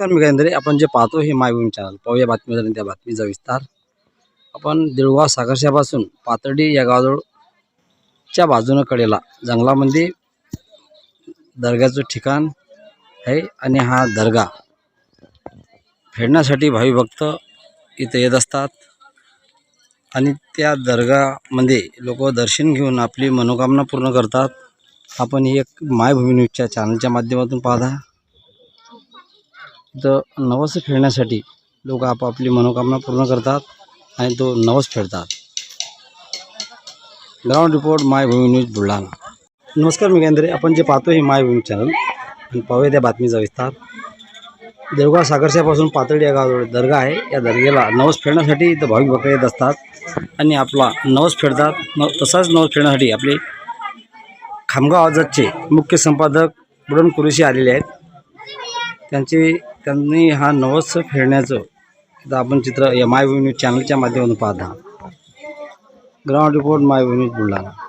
तर मी आपण जे पाहतो हे मायभूमी चॅनल पाहूया बातमीदारांनी त्या बातमीचा विस्तार. आपण दिळगाव सागरशापासून पातर्डी या गावाजवळच्या बाजूनं कडेला जंगलामध्ये दर्ग्याचं ठिकाण आहे आणि हा दर्गा फेडण्यासाठी भावी भक्त इथे येत असतात. आणि त्या दर्गामध्ये लोक दर्शन घेऊन आपली मनोकामना पूर्ण करतात. आपण ही एक मायभूमी न्यूजच्या चॅनलच्या माध्यमातून पाहता. तर नवस फेडण्यासाठी लोक आपापली मनोकामना पूर्ण करतात आणि तो नवस फेडतात ग्राउंड रिपोर्ट मायभूमी न्यूज बुलढाणा. नमस्कार मी केंद्रे आपण जे पाहतो हे मायभूमी चॅनल. आणि पाहूया त्या बातमीचा विस्तार. देवगाव सागरशापासून पातळी या गावाजवळ दर्गा आहे. या दर्ग्याला नवस फेडण्यासाठी इथं भाविक भक्त येत असतात आणि आपला नवस फेडतात न तसाच नवस फेडण्यासाठी आपले खामगाव आजादचे मुख्य संपादक बुडन कुरेशी आलेले आहेत. त्यांचे त्यांनी हा नवस फेडण्याचं आपण चित्र या माय न्यूज चॅनलच्या माध्यमातून पाहता. Ground report my news Buldhana.